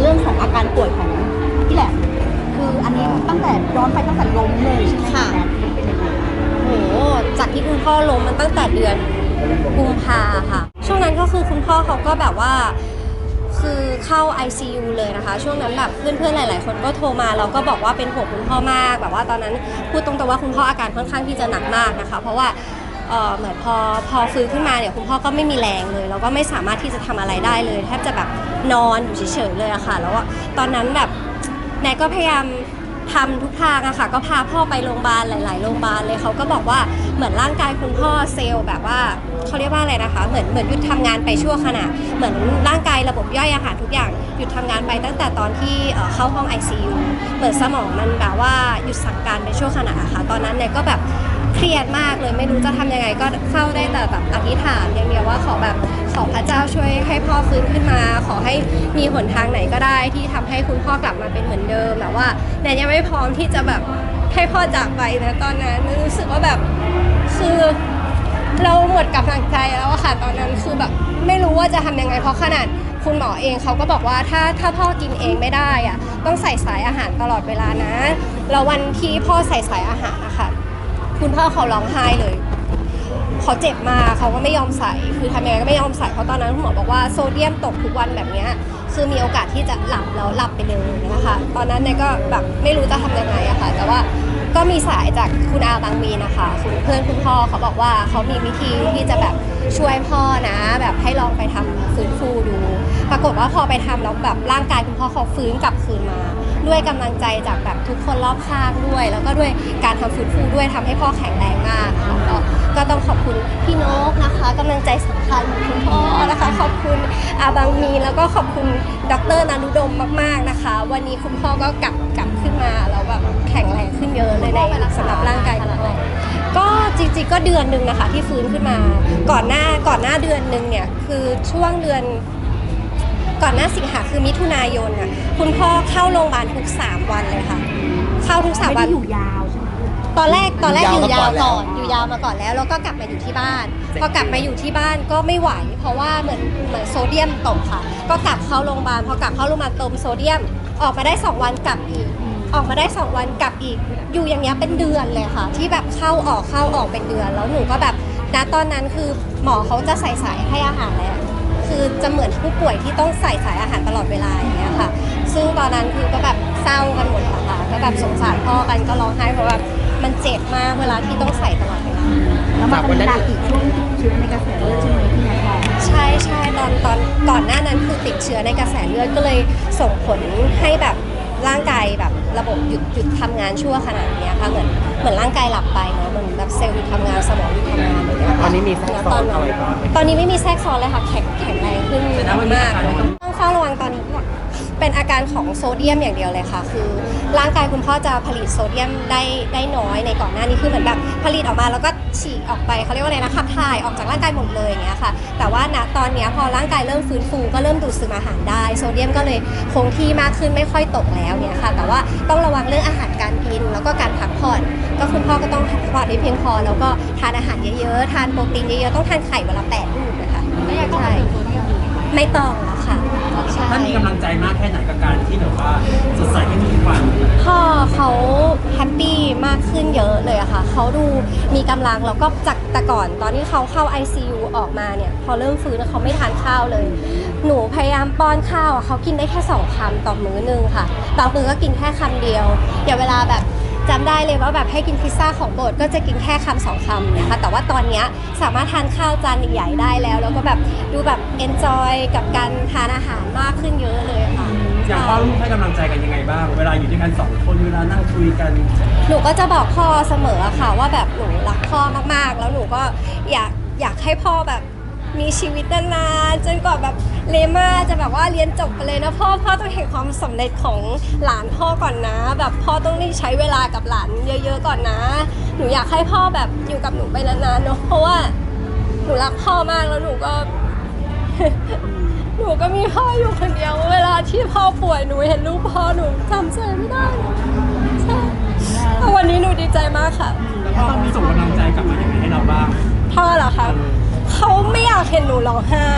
เรื่องของอาการป่วยของพี่แหลมคืออันนี้ตั้งแต่ย้อนไปตั้งแต่ล้มเลยใช่ไหมค่ะแหลมเป็นยังไงโหจากที่คุณพ่อล้มมันตั้งแต่เดือนกุมภาค่ะ ช่วงนั้นก็คือคุณพ่อเขาก็แบบว่า คือเข้า ICU เลยนะคะ ช่วงนั้นแบบเพื่อนๆหลาย ๆ คนก็โทรมาเราก็บอกว่าเป็นห่วงคุณพ่อมาก แบบว่าตอนนั้นพูดตรงๆว่าคุณพ่ออาการค่อนข้างที่จะหนักมากนะคะ เพราะว่าเอ่อเหมือนพอพอฟื้นขึ้นมาเนี่ยคุณพ่อก็ไม่มีแรงเลยแล้วก็ไม่สามารถที่จะทำอะไรได้เลยแทบจะแบบ นอนอยู่เฉยๆเลยอะค่ะ แล้วว่าตอนนั้นแบบแนายก็พยายามทำทุกทางอะค่ะ ก็พาพ่อไปโรงพยาบาลหลาย ๆ โรงพยาบาลเลยเขาก็บอกว่าเหมือนร่างกายคุณพ่อเซลล์แบบว่าเขาเรียกว่าอะไรนะคะ เหมือนเหมือนหยุดทำงานไปชั่วขณะ เหมือนร่างกายระบบย่อยอาหารทุกอย่างหยุดทำงานไปตั้งแต่ตอนที่เอ่อเข้าห้อง ICU เหมือนสมองมันแบบว่าหยุดสั่งการไปชั่วขณะอะค่ะ ตอนนั้นเนี่ยก็แบบ เครียดมากเลยไม่รู้จะทำยังไงก็เข้าได้แต่แบบอธิษฐานอย่างเดียวว่าขอแบบ อพระเจ้าช่วยให้พ่อฟื้นขึ้นมา ขอให้มีหนทางไหนก็ได้ที่ทำให้คุณพ่อกลับมาเป็นเหมือนเดิมแต่ว่าแนนยังไม่พร้อมที่จะแบบให้พ่อจากไปนะตอนนั้นรู้สึกว่าแบบคือเราหมดกำลังใจแล้วอะค่ะตอนนั้นคือแบบไม่รู้ว่าจะทำยังไงเพราะขนาดคุณหมอเองเขาก็บอกว่าถ้าถ้าพ่อกินเองไม่ได้อะต้องใส่สายอาหารตลอดเวลานะแล้ววันที่พ่อใส่สายอาหารนะคะคุณพ่อเขาร้องไห้เลย เขาเจ็บมาเขาก็ไม่ยอมใส่ คือทำยังไงก็ไม่ยอมใส่ เพราะตอนนั้นคุณหมอบอกว่าโซเดียมตกทุกวันแบบนี้คือมีโอกาสที่จะหลับแล้วหลับไปเลยนะคะ ตอนนั้นเนี่ยก็แบบไม่รู้จะทำยังไงอะค่ะ แต่ว่าก็มีสายจากคุณอาบางมีนะคะ คุณเพื่อนคุณพ่อเขาบอกว่าเขามีวิธีที่จะแบบช่วยพ่อนะ แบบให้ลองไปทำฟื้นฟูดู ปรากฏว่าพอไปทำแล้วแบบร่างกายคุณพ่อเขาฟื้นกลับคืนมา ด้วยกำลังใจจากแบบทุกคนรอบข้างด้วย แล้วก็ด้วยการทำฟื้นฟูด้วยทำให้พ่อแข็งแรงมากค่ะก็ก็ต้องขอบคุณพี่นกนะคะกำลังใจสำคัญของคุณพ่อนะคะ ขอบคุณอาบางมีแล้วก็ขอบคุณดรนานุดมมาก ๆนะคะ วันนี้คุณพ่อก็กลับกลับขึ้นมาแล้วแบบแข็งแรงขึ้นเยอะเลยในสำหรับร่างกายคุณพ่อก็จริงๆก็เดือนหนึ่งนะคะที่ฟื้นขึ้นมา ก่อนหน้าก่อนหน้าเดือนหนึ่งเนี่ยคือช่วงเดือน ก่อนหน้าสิงหาคือมิถุนายนอะคุณพ่อเข้าโรงพยาบาลทุก 3 วันเลยค่ะ เข้าทุกสามไม่วัได้นอยู่ยาวใช่ไหมตอนแรกตอนแรกอยู่ยาวอยู่ยาวมาก่ก่ออนนอยู่ยาวมาก่อนแล้วแล้วก็กลับมาอยู่ที่บ้านพอกลับมาอยู่ที่บ้านก็ไม่ไหว เพราะว่าเหมือนเหมือนโซเดียมตกค่ะ ก็กลับเข้าโรงพยาบาลพอกลับเข้าโรงพยาบาลเติมโซเดียม ออกมาได้ 2 วันกลับอีก ออกมาได้ 2 วันกลับอีก อยู่อย่างเงี้ยเป็นเดือนเลยค่ะ ที่แบบเข้าออกเข้าออกเป็นเดือน แล้วหนูก็แบบณตอนนั้นคือหมอเขาจะใส่สายให้อาหารแล้ว คือจะเหมือนผู้ป่วยที่ต้องใส่สายอาหารตลอดเวลาอย่างเงี้ยค่ะ ซึ่งตอนนั้นคือก็แบบเศร้ากันหมดอะค่ะก็แบบสงสารพ่อกันก็ร้องไห้เพราะแบบมันเจ็บมากเวลาที่ต้องใส่ตลอดเวลา แล้วมันก็มีหนักอีกช่วงที่เชื้อในกระแสเลือดใช่ไหมที่แนทบอกใช่ใช่ตอนตอนก่อนหน้านั้นคือติดเชื้อในกระแสเลือดก็เลยส่งผลให้แบบ ร่างกายแบบระบบหยุดหยุดทำงานชั่วขนาดเนี้ยค่ะเหมือนเหมือนร่างกายหลับไปเนาะเหมือนแบบเซลล์หยุดทำงานสมองหยุดทำงานอะไรอย่างเงี้ยค่ะตอนนี้มีแทรกซ้อนตอะไรบ้างไหม ตอนนี้ไม่มีแทรกซ้อนเลยค่ะแข็งแข็งแรงขึ้นมากต้องเฝ้าระวังตอนนี้ เป็นอาการของโซเดียมอย่างเดียวเลยค่ะ คือ ร่างกายคุณพ่อจะผลิตโซเดียมได้ได้น้อยในก่อนหน้านี้คือเหมือนแบบผลิตออกมาแล้วก็ฉีกออกไปเขาเรียกว่าอะไรนะขับถ่ายออกจากร่างกายหมดเลยอย่างเงี้ยค่ะ แต่ว่าณตอนเนี้ยพอร่างกายเริ่มฟื้นฟูก็เริ่มดูดซึมอาหารได้ โซเดียมก็เลยคงที่มากขึ้นไม่ค่อยตกแล้วเนี่ยค่ะ แต่ว่าต้องระวังเรื่องอาหารการกินแล้วก็การพักผ่อน ก็คุณพ่อก็ต้องพักผ่อนให้เพียงพอ แล้วก็ทานอาหารเยอะๆทานโปรตีนเยอะๆต้องทานไข่วันละแปดลูกนะคะใช่ ไม่ต้องแล้วค่ะใช่ ท่านมีกำลังใจมากแค่ไหนกับการที่แบบว่าสดใสขึ้นทุกวันพ่อเขาแฮปปี้มากขึ้นเยอะเลยอะค่ะ เขาดูมีกำลังแล้วก็จากแต่ก่อนตอนที่เขาเข้า ICU ออกมาเนี่ย พอเริ่มฟื้นเขาไม่ทานข้าวเลย หนูพยายามป้อนข้าวอะเขากินได้แค่สองคำต่อมื้อหนึงค่ะบางมื้อก็กินแค่คำเดียว อย่างเวลาแบบจำได้เลยว่าแบบให้กินพิซซ่าของโปรดก็จะกินแค่คำสองคำเนี่ยค่ะแต่ว่าตอนเนี้ยสามารถทานข้าวจานใหญ่ๆได้แล้ว แล้วก็แบบดูแบบ เอนจอยกับการทานอาหารมากขึ้นเยอะเลยค่ะอย่างพ่อลูกให้กำลังใจกันยังไงบ้าง เวลาอยู่ด้วยกันสองคนเวลานั่งคุยกัน หนูก็จะบอกพ่อเสมอค่ะว่าแบบหนูรักพ่อมากๆ แล้วหนูก็อยากอยากให้พ่อแบบมีชีวิตนานๆจนกว่าแบบเลม่าจะแบบว่าเรียนจบไปเลยนะพ่อพ่อต้องเห็นความสำเร็จของหลานพ่อก่อนนะ แบบพ่อต้องได้ใช้เวลากับหลานเยอะ ๆ ก่อนนะ หนูอยากให้พ่อแบบอยู่กับหนูไปนานๆเนาะเพราะว่าหนูรักพ่อมากแล้วหนูก็ หนูก็มีพ่ออยู่คนเดียว เวลาที่พ่อป่วยหนูเห็นรูปพ่อหนูจำใจไม่ได้เลยใช่วันนี้หนูดีใจมากค่ะแล้วพ่อมีส่งกำลังใจกลับมาอย่างไรให้เราบ้างพ่อเหรอคะเขาไม่อยากเห็นหนูร้องไห้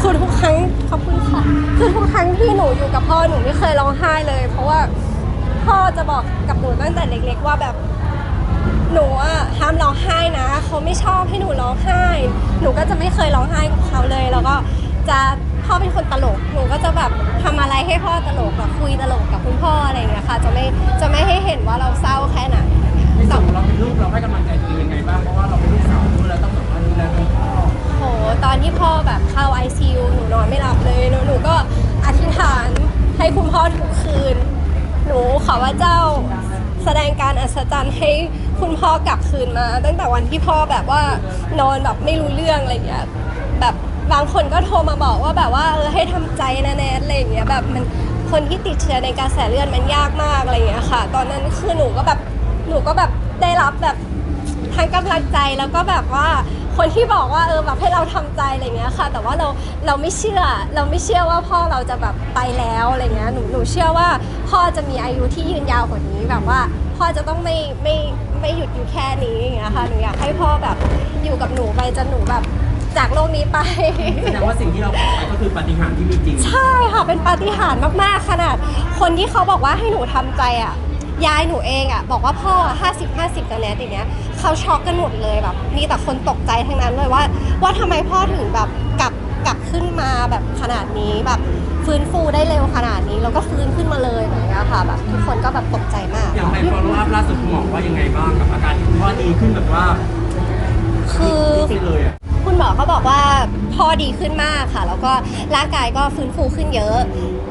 คือทุกครั้งขอบคุณค่ะคือทุกครั้งที่หนูอยู่กับพ่อหนูไม่เคยร้องไห้เลย เพราะว่าพ่อจะบอกกับหนูตั้งแต่เล็ก ๆ ว่าแบบ หนูอะห้ามร้องไห้นะเขาไม่ชอบให้หนูร้องไห้ หนูก็จะไม่เคยร้องไห้กับเขาเลย แล้วก็จะพ่อเป็นคนตลกหนูก็จะแบบทำอะไรให้พ่อตลกแบบคุยตลกกับคุณพ่ออะไรอย่างเงี้ยค่ะ จะไม่จะไม่ให้เห็นว่าเราเศร้าแค่ไหนในส่วนของเราเป็นลูกเราให้กำลังใจตัวเองยังไงบ้างเพราะว่าเราเป็นลูกสาวด้วยแล้วต้องแบบว่าดูแลคุณพ่อโหตอนที่พ่อแบบเข้า ICU หนูนอนไม่หลับเลยหนูหนูก็อธิษฐานให้คุณพ่อทุกคืน หนูขอว่าเจ้าแสดงการอัศจรรย์ให้ คุณพ่อกลับคืนมา ตั้งแต่วันที่พ่อแบบว่านอนแบบไม่รู้เรื่องอะไรเงี้ยแบบบางคนก็โทรมาบอกว่าแบบว่าเออให้ทำใจนะแนทอะไรเงี้ยแบบมันคนที่ติดเชื้อในกระแสเลือดมันยากมากอะไรอย่างเงี้ยค่ะ ตอนนั้นคือหนูก็แบบหนูก็แบบได้รับแบบทั้งกำลังใจแล้วก็แบบว่าคนที่บอกว่าเออแบบให้เราทำใจอะไรเงี้ยค่ะ แต่ว่าเราเราไม่เชื่อเราไม่เชื่อว่าพ่อเราจะแบบไปแล้วอะไรเงี้ยหนูหนูเชื่อว่าพ่อจะมีอายุที่ยืนยาวกว่านี้แบบว่า พ่อจะต้องไม่ไม่ ไม่หยุดอยู่แค่นี้อย่างเงี้ยค่ะหนูอยากให้พ่อแบบอยู่กับหนูไปจนหนูแบบจากโลกนี้ไป แสดงว่าสิ่งที่เราบอกไปก็คือปาฏิหาริย์ที่มีจริง ใช่ค่ะเป็นปาฏิหาริย์มากๆขนาด คนที่เขาบอกว่าให้หนูทำใจอะยายหนูเองอะบอกว่าพ่อ50 50กับแนทอย่างเงี้ยเขาช็อกกันหมดเลยแบบมีแต่คนตกใจทั้งนั้นเลยว่า ว่าทำไมพ่อถึงแบบกลับกลับขึ้นมาแบบขนาดนี้แบบ ฟื้นฟูได้เร็วขนาดนี้แล้วก็ฟื้นขึ้นมาเลยแบบเนี้ยค่ะแบบทุกคนก็แบบตกใจมาก อย่างไปฟอลโล่อัพล่าสุดคุณหมอว่ายังไงบ้างกับอาการที่คุณพ่อดีขึ้นแบบว่าคือไปเลยอะคุณหมอก็บอกว่าพ่อดีขึ้นมากค่ะ แล้วก็ร่างกายก็ฟื้นฟูขึ้นเยอะ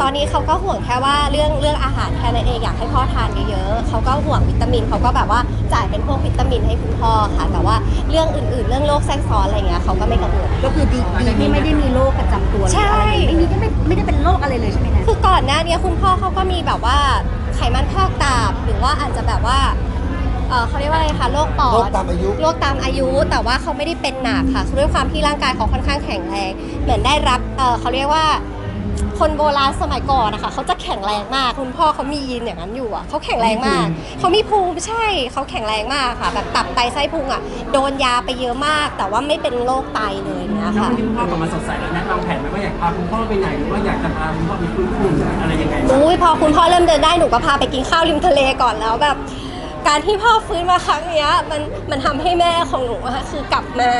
ตอนนี้เขาก็ห่วงแค่ว่าเรื่องเรื่องอาหารแค่นั้นเองอยากให้พ่อทานเยอะๆเขาก็ห่วงวิตามินเขาก็แบบว่าจ่ายเป็นพวกวิตามินให้คุณพ่อค่ะ แต่ว่าเรื่องอื่นๆ เรื่องโรคแทรกซ้อนอะไรเงี้ยเขาก็ไม่กังวล ก็คือดีดีที่ไม่ได้มีโรคประจำตัวหรืออะไรเลยไม่มีไม่ไม่ได้เป็นโรคอะไรเลยใช่ไหมแนทคือก่อนหน้านี้คุณพ่อเขาก็มีแบบว่าไขมันพอกตับหรือว่าอาจจะแบบว่าเอ่อเขาเรียกว่าอะไรคะโรคปอด โรคตามอายุ โรคตามอายุแต่ว่าเขาไม่ได้เป็นหนักค่ะคือด้วยความที่ร่างกายเขาค่อนข้างแข็งแรงเหมือนได้รับเอ่อเขาเรียกว่า คนโบราณสมัยก่อนนะคะเขาจะแข็งแรงมาก คุณพ่อเขามียีนอย่างนั้นอยู่อะเขาแข็งแรงมากเขามีภูมิใช่เขาแข็งแรงมากค่ะ แบบตับไตไส้พุงอะโดนยาไปเยอะมาก แต่ว่าไม่เป็นโรคไตเลยเนี้ยแล้วค่ะวันที่คุณพ่อกลับมาสดใสแล้วแนะวางแผนไหมว่าอยากพาคุณพ่อไปไหนหรือว่าอยากจะพาคุณพ่อไปฟื้นฟูอะไรยังไงบ้างอุ้ยพอคุณพ่อเริ่มเดินได้หนูก็พาไปกินข้าวริมทะเลก่อนแล้วแบบ การที่พ่อฟื้นมาครั้งเนี้ยมันมันทำให้แม่ของหนูอะคือกลับมา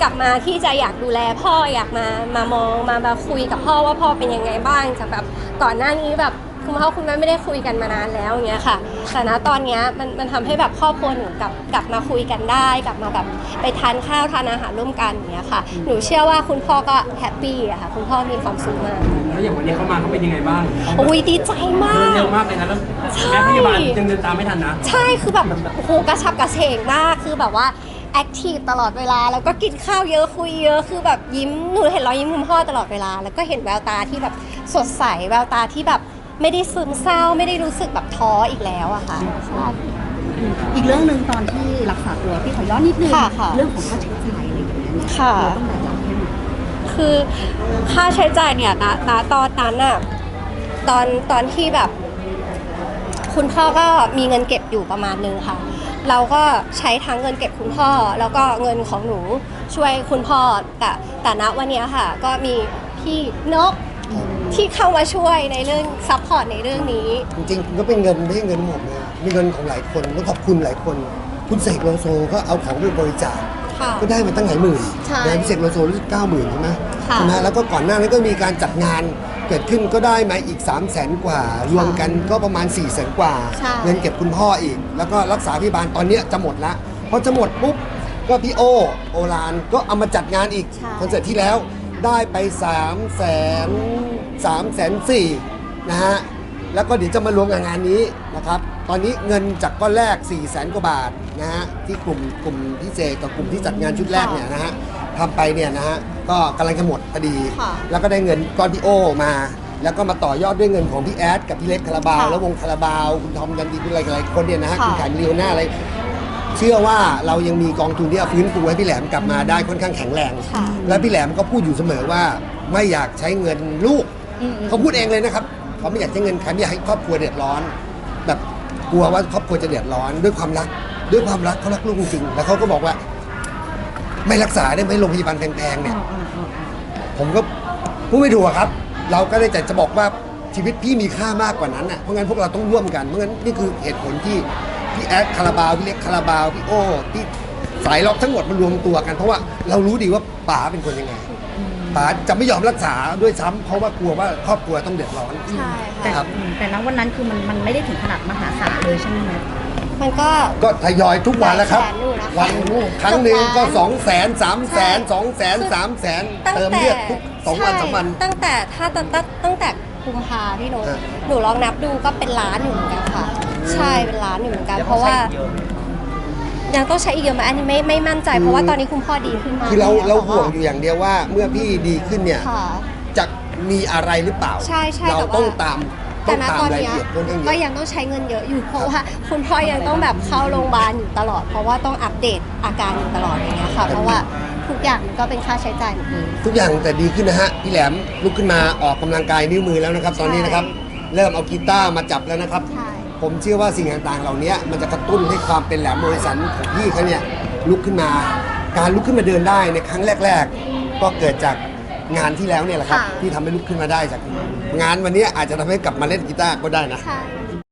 กลับมาที่จะอยากดูแลพ่ออยากมามามองมามาคุยกับพ่อว่าพ่อเป็นยังไงบ้างจากแบบก่อนหน้านี้แบบคุณพ่อคุณแม่ไม่ได้คุยกันมานานแล้วอย่างเงี้ยค่ะแต่ณตอนเนี้ยมันมันทำให้แบบครอบครัวหนูกลับกลับมาคุยกันได้ กลับมาแบบไปทานข้าวทานอาหารร่วมกันอย่างเงี้ยค่ะ หนูเชื่อว่าคุณพ่อก็แฮปปี้อะค่ะคุณพ่อมีความสุขมากแล้วอย่างวันนี้เขามาเขาเป็นยังไงบ้างอุ้ยดีใจมาเดินกเร็วมากเลยนะแล้วใช่แม่พยาบาลยังเดินตามไม่ทันนะ ใช่คือแบบโอ้โหกระชับกระเฉงมากคือแบบว่าแอ คทีฟตลอดเวลา แล้วก็กินข้าวเยอะคุยเยอะคือแบบยิ้มหนูเห็นรอยยิ้มคุณพ่อตลอดเวลา แล้วก็เห็นแววตาที่แบบสดใสแววตาที่แบบไม่ได้ซึมเศร้าไม่ได้รู้สึกแบบท้ออีกแล้วอะค่ะใช่ อีกเรื่องหนึ่งตอนที่รักษาตัวพี่ขอย้อนนิดนึงค่ะค่ะเรื่องของค่าใช้จ่ายอะไรอย่างเงี้ยเนี่ยค่ะ เราต้องแบกรับแค่ไหนคือค่าใช้จ่ายเนี่ยณณตอนนั้นอะตอนตอนที่แบบ คุณพ่อก็มีเงินเก็บอยู่ประมาณนึงค่ะ เราก็ใช้ทั้งเงินเก็บคุณพ่อ แล้วก็เงินของหนูช่วยคุณพ่อ แต่แต่ณวันเนี้ยค่ะ ก็มีพี่นกที่เข้ามาช่วยในเรื่องซัพพอร์ตในเรื่องนี้ จริงๆก็เป็นเงินไม่ใช่เงินผมนะมีเงินของหลายคนต้องขอบคุณหลายคน คุณเสกโลโซก็เอาของไปบริจาคค่ะก็ได้มาตั้งหลายหมื่นใช่นะพี่เสกโลโซรู้สึกเก้าหมื่นใช่ไหมค่ะใช่ไหมแล้วก็ก่อนหน้านั้นก็มีการจัดงาน เกิดขึ้นก็ได้มาอีก 3 0 0แสนกว่า รวมกันก็ประมาณ4ี่แสนกว่า ใช่ เงินเก็บคุณพ่ออีก แล้วก็รักษาพยาบาลตอนเนี้ยจะหมดละพอจะหมดปุ๊บก็พี่โอ โอลานก็เอามาจัดงานอีกใช่ คอนเสิร์ตที่แล้วได้ไป3ามแสนสามแสนสี่นะฮะ แล้วก็เดี๋ยวจะมารวมกับงานนี้นะครับ ตอนนี้เงินจากก้อนแรก4 0 0แสนกว่าบาทนะฮะที่กลุ่มกลุ่มพิเศษกับกลุ่มที่จัดงานชุดแรกเนี่ยนะฮะ ทำไปเนี่ยนะฮะก็กำลังจะหมดพอดี ค่ะ แล้วก็ได้เงินก้อนพี่โอมา แล้วก็มาต่อยอดด้วยเงินของพี่แอดกับพี่เล็กคาราบาวค่ะแล้ววงคาราบาวคุณทอมยันดีคุณอะไรหลายคนเนี่ยนะฮะค่ะ คุณขายมิลิโอน่าอะไร เชื่อว่าเรายังมีกองทุนที่จะฟื้นฟูให้พี่แหลมกลับมาได้ค่อนข้างแข็งแรง ค่ะ และพี่แหลมก็พูดอยู่เสมอว่าไม่อยากใช้เงินลูกเขาพูดเองเลยนะครับเขาไม่อยากใช้เงินใครไม่อยากให้ครอบครัวเดือดร้อน แบบกลัวว่าครอบครัวจะเดือดร้อนด้วยความรัก ด้วยความรักเขารักลูกจริงๆแล้วเขาก็บอกว่า ไม่รักษาได้ไหมโรงพยาบาลแพงๆเนี่ย ผมก็พูดไม่ถูกอะครับ เราก็ได้แต่จะบอกว่าชีวิตพี่มีค่ามากกว่านั้นอะเพราะงั้นพวกเราต้องร่วมกันเพราะงั้นนี่คือเหตุผลที่พี่แอดคาราบาวพี่เล็กคาราบาวพี่โอ้พี่สายล็อกทั้งหมดมารวมตัวกัน เพราะว่าเรารู้ดีว่าป๋าเป็นคนยังไงป๋าจะไม่ยอมรักษาด้วยซ้ำเพราะว่ากลัวว่าครอบครัวต้องเดือดร้อนใช่แต่ค่ะแต่ณวันนั้นคือมันมันไม่ได้ถึงขนาดมหาศาลเลยใช่ไหมแมท มันก็ ก็ทยอยทุกวันแล้วครับ หลายแสนอยู่นะคะวันครั้งหนึ่งก็เกือบล้านสองแสนสามแสนใช่สองแสนสามแสนตั้งเติมแต่เลือดทุกสองวันใช่สามวันตั้งแต่ถ้าตั้งตั้งตั้งแต่กุมภาพี่โน้ตอะ หนูลองนับดูก็เป็นล้านอยู่เหมือนกันค่ะ ใช่เป็นล้านอยู่เหมือนกัน เพราะว่ายังต้องใช้อีกเยอะไหมอันนี้ไม่ไม่มั่นใจเพราะว่าตอนนี้คุณพ่อดีขึ้นมากคือเราแล้วเราแต่ห่วงอยู่อย่างเดียวว่า เมื่อพี่ดีขึ้นเนี่ย ค่ะ จะมีอะไรหรือเปล่า ใช่ใช่เราแต่ว่า ต้องตามต้ แต่องณตามตอนรายละเนี้ยเอียดเรื่องนี้ก็ยังต้องใช้เงินเยอะอยู่เพราะว่าคุณพ่อยังต้องแบบเข้าโรงพยาบาลอยู่ตลอด เพราะว่าต้องอัปเดตอาการอยู่ตลอดอย่างเงี้ยค่ะเพราะว่าทุกอย่างมันก็เป็นค่าใช้จ่ายหมดเลยทุกอย่างแต่ดีขึ้นนะฮะพี่แหลมลุกขึ้นมาออกกำลังกายนิ้วมือแล้วนะครับ ตอนนี้นะครับ เริ่มเอากีตาร์มาจับแล้วนะครับใช่ผมเชื่อว่าสิ่งต่างๆ เหล่านี้มันจะกระตุ้นให้ความเป็นแหลมโมริสันของพี่เขาเนี่ยลุกขึ้นมา การลุกขึ้นมาเดินได้ในครั้งแรก ๆ ก็เกิดจากงานที่แล้วเนี่ยแหละครับค่ะที่ทำให้ลุกขึ้นมาได้จาก งานวันนี้อาจจะทำให้กลับมาเล่นกีตาร์ก็ได้นะ ใช่